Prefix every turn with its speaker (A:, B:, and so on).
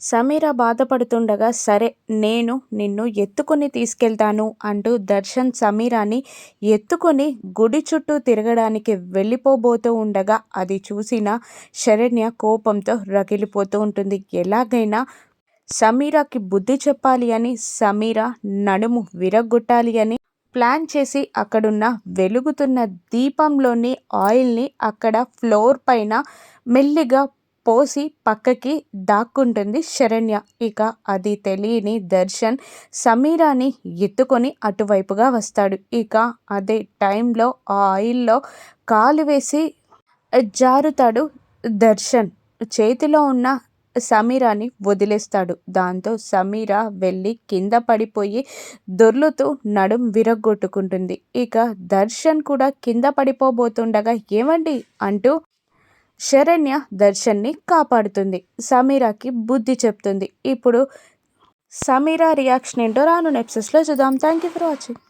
A: సమీర బాధపడుతుండగా సరే నేను నిన్ను ఎత్తుకొని తీసుకెళ్తాను అంటూ దర్శన్ సమీరాని ఎత్తుకొని గుడి చుట్టూ తిరగడానికి వెళ్ళిపోబోతూ ఉండగా అది చూసిన శరణ్య కోపంతో రగిలిపోతూ ఉంటుంది. ఎలాగైనా సమీరాకి బుద్ధి చెప్పాలి అని సమీర నడుము విరగొట్టాలి అని ప్లాన్ చేసి అక్కడున్న వెలుగుతున్న దీపంలోని ఆయిల్ని అక్కడ ఫ్లోర్ పైన మెల్లిగా పోసి పక్కకి దాక్కుంటుంది శరణ్య. ఇక అది తెలియని దర్శన్ సమీరాని ఎత్తుకొని అటువైపుగా వస్తాడు. ఇక అదే టైంలో ఆ ఆయిల్లో కాలు వేసి జారుతాడు దర్శన్. చేతిలో ఉన్న సమీరాని వదిలేస్తాడు. దాంతో సమీర వెళ్ళి కింద పడిపోయి దొర్లుతూ నడుం విరగ్గొట్టుకుంటుంది. ఇక దర్శన్ కూడా కింద పడిపోబోతుండగా ఏమండి? అంటూ శరణ్య దర్శన్ని కాపాడుతుంది. సమీరాకి బుద్ధి చెప్తుంది. ఇప్పుడు సమీరా రియాక్షన్ ఏంటో రాను నెప్సెస్లో చూద్దాం. Thank you for watching